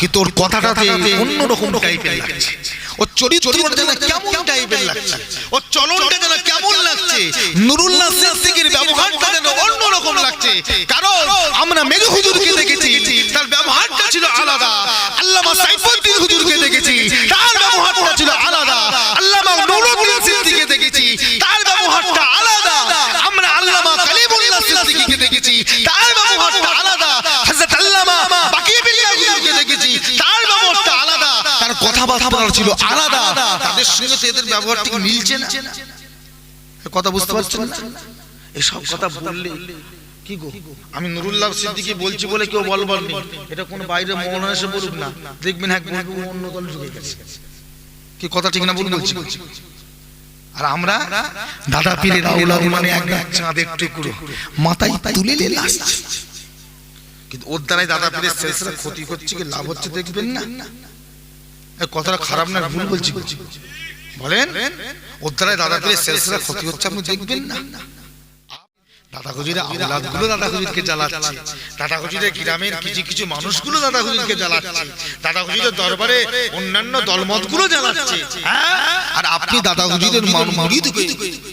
কিন্তু ওর কথাটাতে অন্যরকম টাইপের লাগছে। ওর চরিত্রটা যেন কেমন টাইপের লাগছে। ওর চলনটা যেন কেমন লাগছে। নুরুল্লাহ সিদ্দিকীর ব্যবহারটা যেন অন্যরকম লাগছে। কারণ আমরা মেঘ হুজুরকে দেখেছি। তার ব্যবহারটা ছিল আলাদা। আল্লামা সাইফুদ্দিন হুজুরকে দেখেছি। তার ব্যবহারটা ছিল আলাদা। আল্লামা নুরুদ্দিন সিদ্দিকীকে দেখেছি। তার ব্যবহারটা আলাদা। আমরা আল্লামা কালিমুল্লাহ সিদ্দিকীকে দেখেছি। তার ব্যবহারটা আলাদা হযরত আল্লামা বাকি বিল্লাহ হুজুরকে দেখেছি তার ব্যবহারটা আলাদা তার কথাবার্তা ছিল আলাদা। তাদের সঙ্গে তো এদের ব্যবহার ঠিক মিলছে না। কথা বুঝতে পারছেন না? এসব কথা বললে কি গো? আমি নুরুল্লাহ সিদ্দিকী বলছি বলে কেউ বলবার নেই। এটা কোন বাইরে মৌলানা এসে বলুক না। দেখবেন এক বলব অন্য দল ঢুকে গেছে। কি কথা ঠিক না বলুন বলছি? আর আমরা দাদা পীরের আউলাদ মানে এক এক চাঁদের টুকরো। মাথায় তুলে নিয়ে কিন্তু ওর দ্বারাই দাদা পীরের শেষরা ক্ষতি করছে কি লাভ হচ্ছে দেখবেন না। কথাটা খারাপ না ভুল বলছি বলেন ওর দ্বারাই দাদা পীরের শেষরা ক্ষতি হচ্ছে আপনি দেখবেন না দাদা হুজুরের আওলাদগুলো দাদা হুজুরকে জ্বালাচ্ছে দাদা হুজুরের গ্রামের কিছু কিছু মানুষগুলো দাদা হুজুরকে জ্বালাচ্ছে দাদা হুজুরের দরবারে অন্যান্য দলমতগুলো জ্বালাচ্ছে হ্যাঁ? আর আপনি দাদা হুজুরের মান-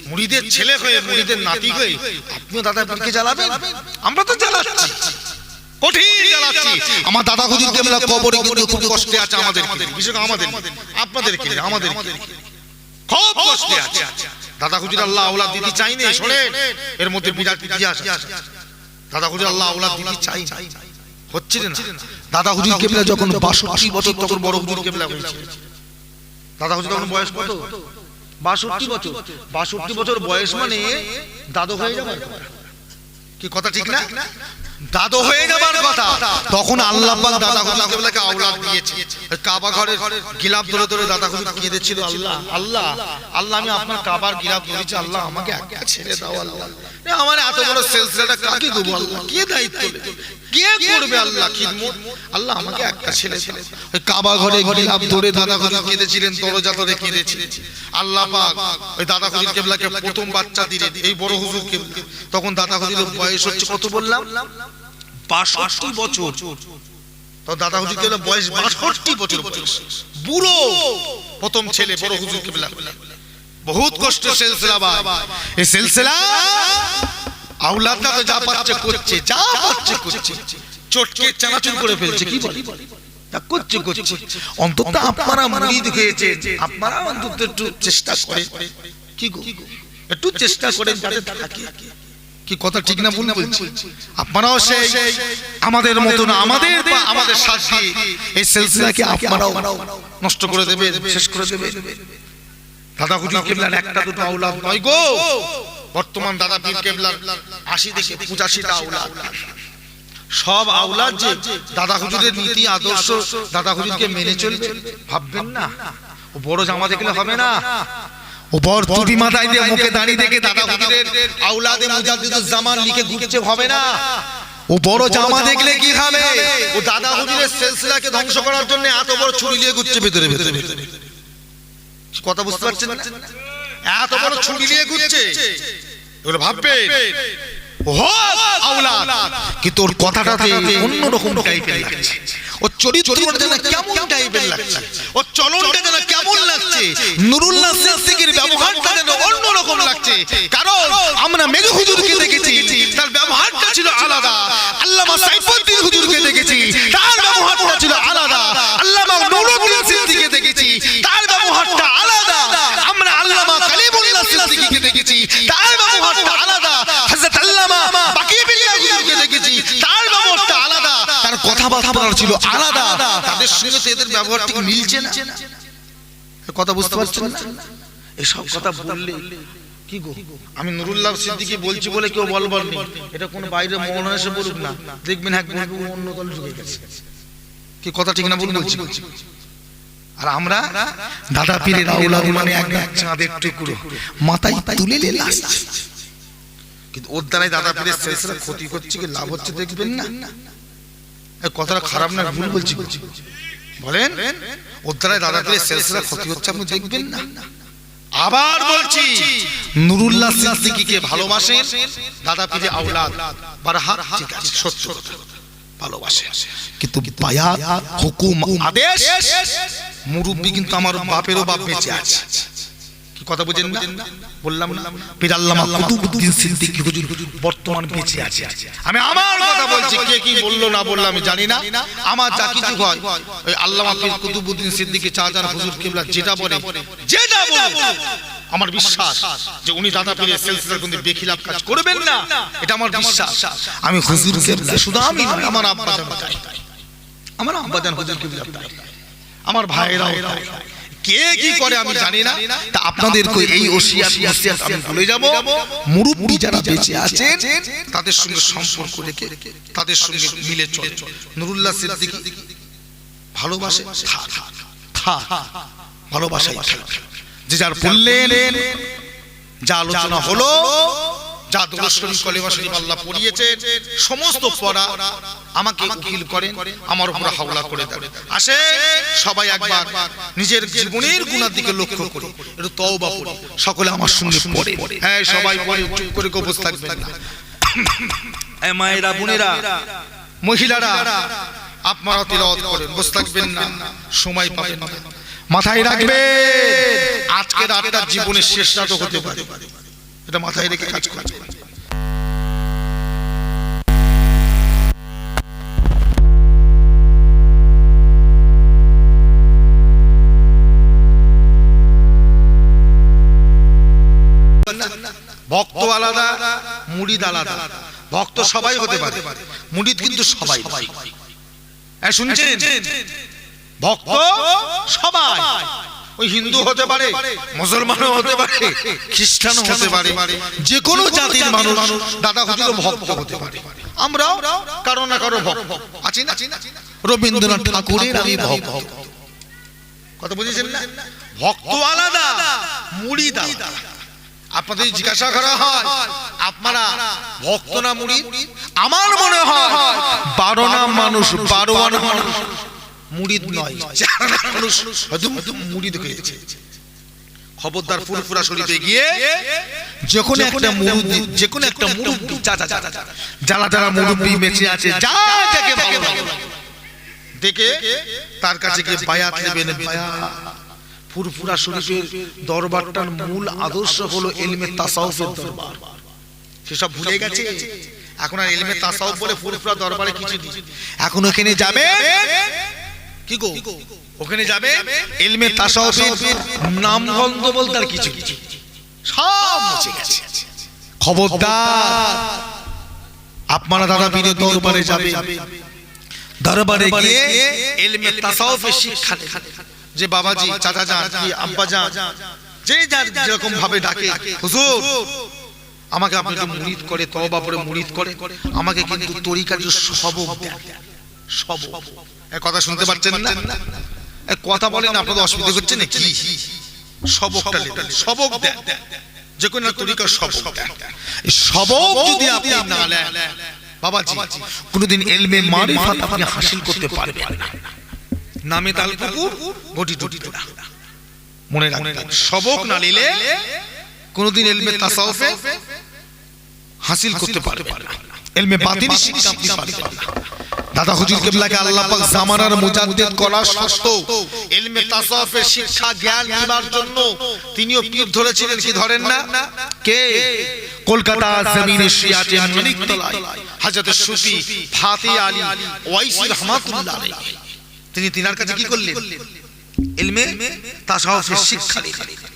মুরিদ ছেলে হয়ে মুরিদের নাতি হয়ে আপনিও দাদা জ্বালাবেন আমরা তো জ্বালাচ্ছি কঠিন জ্বালাচ্ছি। আমার দাদা হুজুরকে আমরা কবরে কিন্তু খুব কষ্টে আছে আমাদের বিশেষ আমাদের আপনাদের কি আমাদের খুব কষ্টে আছে। দাদা হুজুর আল্লাহ আওলাদ দিতে চাইনি শোনেন। এর মধ্যে বিরাট ইতিহাস আছে। দাদা হুজুর আল্লাহ আওলাদ দিতে চাই হচ্ছে না। দাদা হুজুর কেবলা যখন বাষট্টি বছর তখন বড় হুজুর কেবলা হয়েছে দাদা হুজুর তখন বয়স কত? বাষট্টি বছর। বাষট্টি বছর। বয়স মানে দাদু হয়ে কথা। কি কথা ঠিক না? দাদু হয়ে যাবার কথা। তখন আল্লাহ পাক দাদা হুজুর কেবলাকে আওলাদ দিয়েছে। কাবা ঘরের ধরে ধরে দাদা হুজুর কেঁদেছিল আল্লাহ। আল্লাহ আল্লাহ আমি আপনার কাবার ধরেছি আল্লাহ আমাকে একটা ছেড়ে দাও আল্লাহ। আমার এত বড় সেলসিলাটা কাকে দেবো আল্লাহ কে দায়িত্ব কে করবে আল্লাহ খিদমত? আল্লাহ আমাকে একটা ছেলে ছেলে ওই কাবা ঘরে ধরে দাদা হুজুর কেঁদেছিলেন দরজা ধরে কেঁদেছিলেন। আল্লাহ পাক ওই দাদা হুজুর কেবলাকে প্রথম বাচ্চা দিলেন এই বড় হুজুর কেবলা তখন দাদা হুজুরের বয়স হচ্ছে কত বললাম। বাষট্টি বছর। তো দাদা হুজুর কেবলা বয়স বাষট্টি বছর বয়স? বুড়ো! প্রথম ছেলে, বড় হুজুর কেবলা। বহুত কষ্ট সিলসিলা ভাই। এই সিলসিলা? আওলাদটা তো যা পাচ্ছে করছে, যা পাচ্ছে করছে। চটকে চানাচুর করে ফেলছে, কি বলে? করছে করছে। অন্তত আপনারা মুরিদ হয়েছে আপনারা অন্তত একটু চেষ্টা করে কি গো? একটু চেষ্টা করেন যাতে থাকে। কি কথা ঠিক না ভুল বলছি? আপনারাও সেই আমাদের মতন আমাদের বা আমাদের সাথে এই সিলসিলাকে আপনারাও নষ্ট করে দেবে শেষ করে দেবে দাদা হুজুর কেবলার একটা দুটো আওলাদ নয় গো। বর্তমান দাদা পীর কেবলার আশি থেকে পঁচাশিটা আওলাদ সব আওলাদ যে দাদা হুজুরের নীতি আদর্শ দাদা হুজুরকে মেনে চলবে? ভাববেন না? ও বড় জামা দেখলে হবে না। ও টুপি মাথায় দিয়ে মুখে দাঁড়িয়ে দেখে দাদা হুজুরের আওলাদে মুজাদ্দিদুজ জামান লিখে ঘুরছে হবে না। ও বড় জামা দেখলে কি হবে? ও দাদা হুজুরের সিলসিলাকে ধ্বংস করার জন্য এত বড় ছুরি নিয়ে ঘুরছে ভেতরে ভেতরে ভেতরে। কথা বুঝতে পারছেন না? এত বড় ছুরি নিয়ে ঘুরছে। এগুলো ভাববে? কিন্তু ওর কথাটাতে অন্যরকম টাইপের লাগছে। ওর চরিত্রটা যেন কেমন টাইপের লাগছে? ওর চলনটা যেন কেমন লাগছে? নুরুল্লাহ কারণ আমরা মেঘ হুজুরকে দেখেছি। তার ব্যবহারটা ছিল আলাদা। আল্লামা সাইফুদ্দিন হুজুরকে দেখেছি। তার ব্যবহারটা ছিল আলাদা। আল্লামা নুরুল্লাহ সিদ্দিকীকে দেখেছি। তার ব্যবহারটা আলাদা। আমরা আল্লামা কালিমুল্লাহ সিদ্দিকীকে দেখেছি। তার ব্যবহারটা আলাদা। হযরত আল্লামা বাকি বিল্লাহ হুজুরকে দেখেছি। তার ব্যবহারটা আলাদা। তার কথাবার্তা ছিল আলাদা। তাদের সঙ্গে তো এদের ব্যবহার ঠিক মিলছে না। কথা বুঝতে পারছেন না? এসব কথা বললে আমি নুরুল্লাহ সিদ্দিকী বলছি বলে কেউ বলবার নেই। এটা কোন বাইরে মৌলানা এসে বলুক না। দেখবেন এক অন্য দল ঢুকে গেছে। কি কথা ঠিক না বলুন বলছি? আর আমরা দাদা পীরের আওলাদ মানে এক চাঁদের টুকরো মাথায় তুলে নিয়ে আসছে। কিন্তু ওর দ্বারাই দাদা পীরের শেষরা ক্ষতি করছে কি, লাভ হচ্ছে দেখবেন না? কথাটা খারাপ না, ভুল বলছি বলেন, ওর দ্বারাই দাদা পীরের শেষরা ক্ষতি হচ্ছে, আপনি দেখবেন না। আবার বলছি নুরুল্লাহ সিদ্দিকীকে ভালোবাসেন। দাদা পীরে আওলাদ। বারহাত ঠিক আছে, সত্য কথা। ভালোবাসে। কিন্তু বায়া হুকুম, আদেশ, মুরব্বী কিন্তু আমার বাপেরও বাপ বেঁচে আছে। কথা বুঝেন না? বললাম না। পীর আল্লামা কুতুবউদ্দিন সিদ্দিকী হুজুর বর্তমান বেঁচে আছে। আমি আমার কথা বলছি কে কি বলল না বলল আমি জানি না। আমার যা কিছু হয় ওই আল্লামা পীর কুতুবউদ্দিন সিদ্দিকী চাচার হুজুর কিবলা যেটা বলে। যেটা বলে। আমার বিশ্বাস যে উনি দাদা পীরের সিলসিলার কিন্তু বেখিলাফ কাজ করবেন না। এটা আমার বিশ্বাস। আমি হুজুর কিবলা শুধু আমি আমার আব্বা জান আমার আব্বা জান হুজুর কিবলা আমার ভাইরাও কে কি করে আমি জানি না। তা আপনাদেরকে এই ওসিয়াত আমি বলে যাব। মুরব্বি যারা বেঁচে আছেন তাদের সঙ্গে সম্পর্ক রেখে তাদের সঙ্গে মিলে চলে। নুরুল্লাহ সিদ্দিকী ভালোবাসে? থা ভালোবাসাই যে যার বললেন যা আলোচনা হলো যা দোষরী কলেমা শরীফ আল্লাহ পড়িয়েছেন সমস্ত পড়া আমাকে উকিল করেন আমার উপর হাওলা করে দেন। আসে সবাই একবার নিজের জীবনের গুণার দিকে লক্ষ্য করি একটু তওবা পড়ি সকলে আমার সঙ্গে পড়ে। হ্যাঁ সবাই পড়ে চুপ করে বসে থাকবেন না এ মায়েরা বোনেরা মহিলারা আপনারা তিলাওয়াত করেন বসে থাকবেন না। সময় পাবেন না। মাথায় রাখবে আজকে রাতটা জীবনের শেষ রাতও হতে পারে। এটা মাথায় রেখে কাজ করবে ভক্ত আলাদা মুড়িদ আলাদা। ভক্ত সবাই হতে পারে। মুড়িদ কিন্তু সবাই। নয়। হ্যাঁ শুনছেন? ভক্ত সবাই। ওই হিন্দু হতে পারে মুসলমানও হতে পারে খ্রিস্টানও হতে পারে যে কোনো জাতির মানুষ দাদা হুজুরও ভক্ত হতে পারে। আমরাও কারও না কারও ভক্ত। আছি না? রবীন্দ্রনাথ ঠাকুরের আমি ভক্ত। কথা বুঝেছেন না? ভক্ত আলাদা মুড়ি আলাদা। আপনাদের জিজ্ঞাসা করা হয় আপনারা ভক্ত না মুড়ি আমার মনে হয় বারো না মানুষ বারো মানুষ মুড়িদ নয় মানুষ হয়তো মুড়িদ হয়েছে খবরদার ফুরফুরা শরীফে গিয়ে যে কোনো একটা মুরুব্বি যে কোনো একটা মুরুব্বি যা যা। যারা যারা মুরুব্বি বেঁচে আছে যা যাকে ভালো দেখে তার কাছে গিয়ে বায়াত নেবেন বায়াত ফুরফুরা শরীফের দরবারটার মূল আদর্শ হলো এলমে তাসাউফের দরবার। সেসব ভুলে গেছে? এখন আর এলমে তাসাউফ বলে ফুরফুরা দরবারে কিছু নেই। এখন ওখানে যাবে? কি গো? ওখানে যাবে? এলমে তাসাউফের নামগন্ধ বলতে আর কিছু কিছু সব মুছে গেছে। খবরদার। আপনারা দাদা পীরের দরবারে যাবে। দরবারে গিয়ে এলমে তাসাউফের শিক্ষা নেবেন। যে বাবাজি চাচা যান কি আব্বা যান যে যার যেরকম ভাবে ডাকে হুজুর আমাকে আপনাকে মুরিদ করে তওবা করে মুরিদ করে আমাকে কিন্তু তরিকার যে সবক দেন সবক কথা শুনতে পাচ্ছেন না? এ কথা বলেন আপনাদের অসুবিধা হচ্ছে না কি সবকটা সবক দেন। যে কোনো তরিকার সবক সবক যদি আপনি না নেন বাবাজি কোনোদিন এলমে মারিফাত আপনি হাসিল করতে পারবেন না। নামে তাল পুকুর গটি টুটি টোলা মনে রাখবেন সবক না নিলে কোনোদিন এলমে তাসাউফে হাসিল করতে পারবেন না এলমে বাতিনি শিক্ষা আপনি পারবেন না দাদা হুজুর কেবলাকে আল্লাহ পাক জামানার মুজাদ্দিদ করা সত্ত্বেও ইলমে তাসাউফের শিক্ষা জ্ঞান নেবার জন্য তিনিও পীর ধরেছিলেন কি ধরেন না? কে? কলকাতা জমিনে শিয়াজে মানিক তলায়। হযরত সুফি ফাতি আলী ওয়াইসি রহমাতুল্লাহ আলাইহি। তিনি তিনার কাছে কি করলেন? ইলমে তাসাউফের শিক্ষা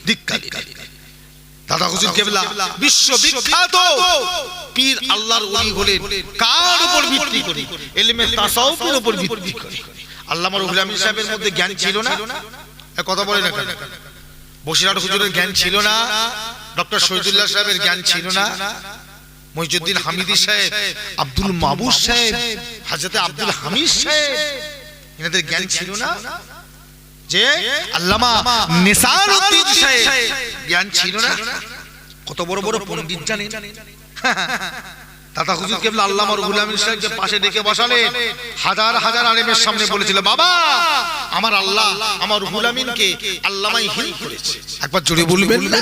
দীক্ষা দাদা হুজুর কেবলা বিশ্ব বিখ্যাত পীর আল্লাহর ওলি হলেন। কার উপর ভিত্তি করে? ইলমে তাসাউফের উপর ভিত্তি করে। আল্লামা রুহুল আমিন সাহেবের মধ্যে জ্ঞান ছিল না? কথা বলে না কেন? বসিরহাট হুজুরের জ্ঞান ছিল না? ডক্টর শহীদুল্লাহ সাহেবের জ্ঞান ছিল না? মহিজুদ্দিন হামিদি সাহেব আব্দুল মাবুদ সাহেব হাজরতে আব্দুল হামিদ সাহেব এনাদের জ্ঞান ছিল না? যে আল্লামা নিসার উদ্দিন সাহেব জ্ঞান ছিল না? কত বড় বড় পণ্ডিত জানেন? দাদা হুজুর কেবল আল্লামা রুহুল আমিন সাহেবকে পাশে ডেকে বসালেন। হাজার হাজার আলেমের সামনে বলেছিল বাবা আমার আল্লাহ আমার রুহুল আমিনকে আল্লামাই হিল করেছে। একবার জোরে বলবেন না?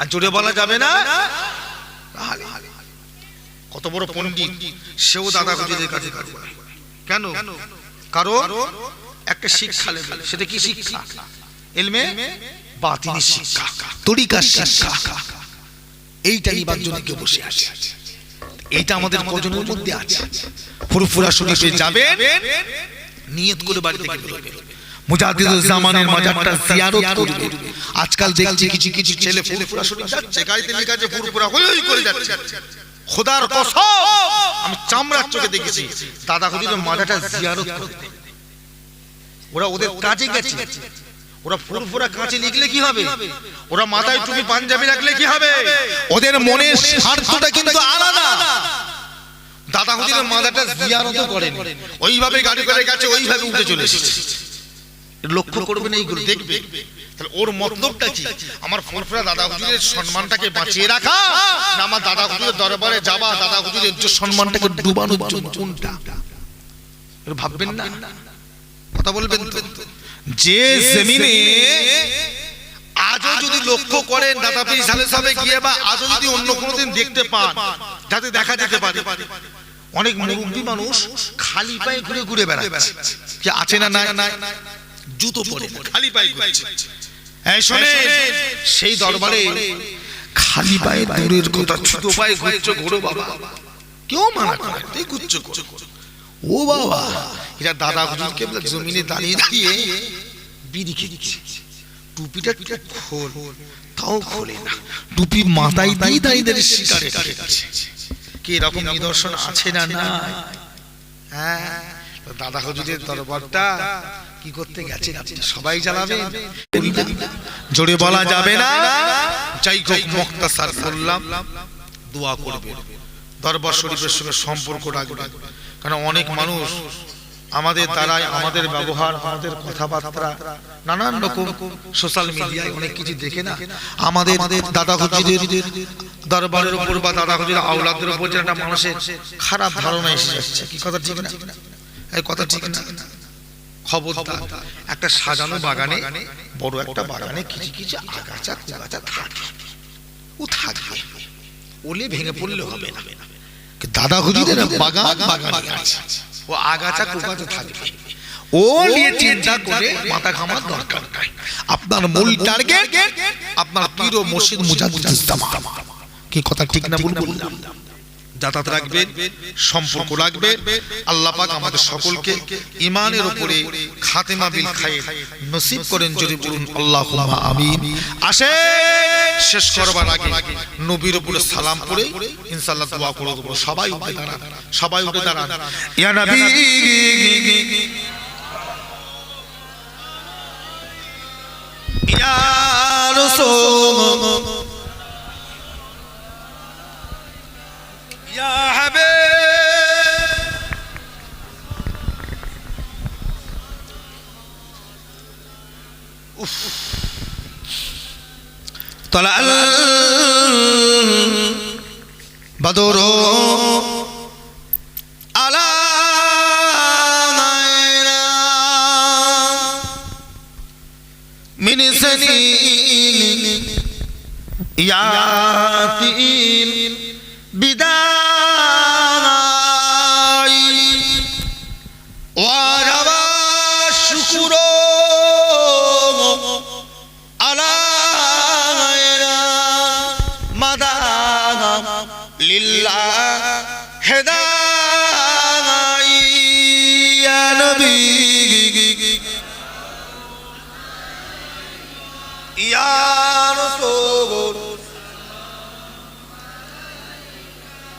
আর জোরে বলা যাবে না? কত বড় পণ্ডিত সেও দাদা হুজুরের কাছে কেন? কারণ একটা শিক্ষা সেটা কি শিক্ষা। এলমে? বাতিনি শিক্ষা। তরিকার শিক্ষা। এইটা নিবার জন্য কেউ বসে আছে। এইটা আমাদের কজনের মধ্যে আছে। ফুরফুরা শরীফে যাবেন নিয়ত করে বাড়ি থেকে মুজাহিদুল জামানের মাজারটা জিয়ারত করবে আজকাল দেখছি কিছু কিছু ছেলে ফুরফুরা শরীফ যাচ্ছে। গাড়িতে লেখা আছে ফুরফুরা হই হই করে যাচ্ছে। খোদার কসম আমি চামড়ার চোখে দেখেছি। দাদা হুজুরের মাজারটা জিয়ারত করবে ওরা ওদের কাজে গেছে। ওরা ফুরফুরা কাঁচে লিখলে কি হবে? ওরা মাথায় টুপি পাঞ্জাবি রাখলে কি হবে? ওদের মনের স্বার্থটা কিন্তু আলাদা। দাদা হুজুরের মাথাটা জিয়ারত করেন। ওইভাবে গাড়ি করে গেছে ওইভাবে উঠে চলে এসেছে লক্ষ্য করবেন এইগুলো দেখবে। তাহলে ওর মতলবটা কি? আমার ফুরফুরা দাদা হুজুরের সম্মানটাকে বাঁচিয়ে রাখা? না আমার দাদা হুজুরের দরবারে যাওয়া দাদা হুজুরের যে সম্মানটাকে জন্য? কোনটা? ভাববেন না। কথা বলবেন যে জমিনে আজও যদি লক্ষ্য করেন দাদা সালে সাহেবে গিয়ে বা আজও যদি অন্য কোনো দিন দেখতে পান, যাতে দেখা যেতে পারে। অনেক মুরব্বী মানুষ খালি পায়ে ঘুরে ঘুরে বেড়াচ্ছে। কি আছে না না জুতো পরে খালি পায়ে ঘুরছে। এই শোনে সেই দরবারে খালি পায়ে দূরের কথা ছোট পায়ে ঘুরছো ঘোরো বাবা। কেউ মানা করে তুই ঘুরছো ঘোরো। ও বাবা এরা দাদা হুজুরকে বলে জমিনে দাঁড়িয়ে দাঁড়িয়ে বিড়ি খেয়েছে টুপিটা টুপিটা খোল। তাও খোলে না। টুপি মাথায় দিয়ে দাঁড়িয়ে খেয়েছে। কি এরকম নিদর্শন আছে না না হ্যাঁ। দাদা হুজুরের দরবারটা কি করতে গেছেন আপনি? সবাই জানাবেন। জোরে বলা যাবে না। যাই হোক মুক্তাসার করলাম দোয়া করবেন দরবার শরীফের সঙ্গে সম্পর্ক রাখবেন কারণ অনেক মানুষ আমাদের দ্বারাই আমাদের ব্যবহার আমাদের কথাবার্তা নানান রকম সোশ্যাল মিডিয়ায় অনেক কিছু দেখে না। আমাদের আমাদের দাদা হুজুরের দরবারের উপর বা দাদা হুজুরের আওলাদের উপর যে একটা মানুষের খারাপ ধারণা এসে যাচ্ছে। কি কথা ঠিক না? এই কথা ঠিক না। খবরদার। একটা সাজানো বাগানে বড় একটা বাগানে কিছু কিছু আগাছা কুগাছা থাকে। ও থাকবে। ওলে ভেঙে পড়লে হবে না। দাদা হুজুরের বাগান বাগানে আছে। ও আগাছা কুগাছা থাকবে। ও নিয়ে চিন্তা করে মাথা ঘামার দরকার। নাই আপনার মূল টার্গেট আপনার পীর ও মসজিদ ইসলাম কি কথা ঠিক না ভুল বললাম। যাতায়াত রাখবেন সম্পর্ক রাখবেন আল্লাহ পাক আমাদের সকলকে ইমানের উপরে খাতেমা বিল খায়ের নসিব করেন যদি বলুন আল্লাহুম্মা আমিন। আসে শেষ করবার আগে নবীর উপরে সালাম করে ইনশাআল্লাহ দোয়া করে দেবো। সবাই উঠে দাঁড়ান সবাই উঠে দাঁড়ান। ইয়া নবী। ইয়া রাসূল طلع البدر على من سنين يا بداية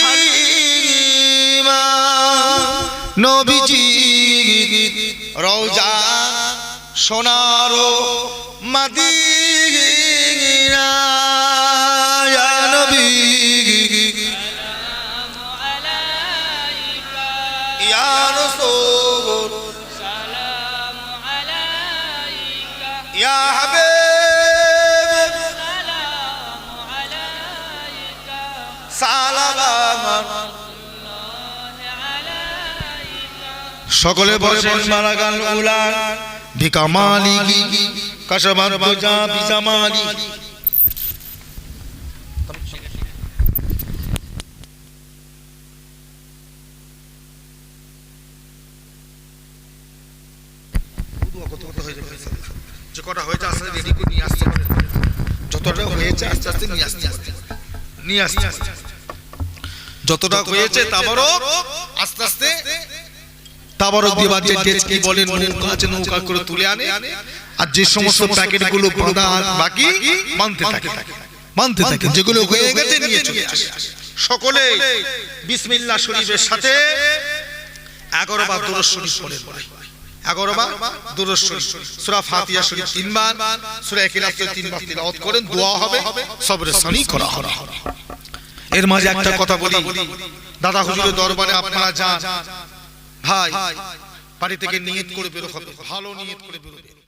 হালিমা নবীজি রওজা সোনারো মাদিনা নবী। ইয়া রাসূল। সকলে বসেন মারা গান উলান ভিকামালি কাশাবান বোঝা বিজামালি কটা হয়েছে আস্তে রেডি করে নিয়ে আসতে হবে যতটা হয়েছে আস্তে আস্তে নিয়ে আসতে আসতে নিয়ে আসতে আসতে যতটা হয়েছে তারপরও আস্তে আস্তে তাবারক দিবার যে ডেজ কি বলেন নৌকা আছে নৌকা করে তুলে আনে আর যে সমস্ত বাঁধা বাকি মানতে থাকে। মানতে থাকে যেগুলো হয়ে গেছে নিয়ে চলে আসে। সকলে বিসমিল্লাহ শরীফের সাথে এগারো বার দরুদ শরীফ ভাই। এগারো বার দরুদ শরীফ সূরা ফাতিহা শরীফ তিনবার সূরা ইখলাস তিনবার তিলাওয়াত করেন দোয়া হবে সবরে সানি করা হবে। এর মাঝে একটা কথা বলি দাদা হুজুরের দরবারে আপনারা যান ভাই বাড়ি থেকে নিয়ত করে বেরো হবে ভালো নিয়ত করে বেরোবে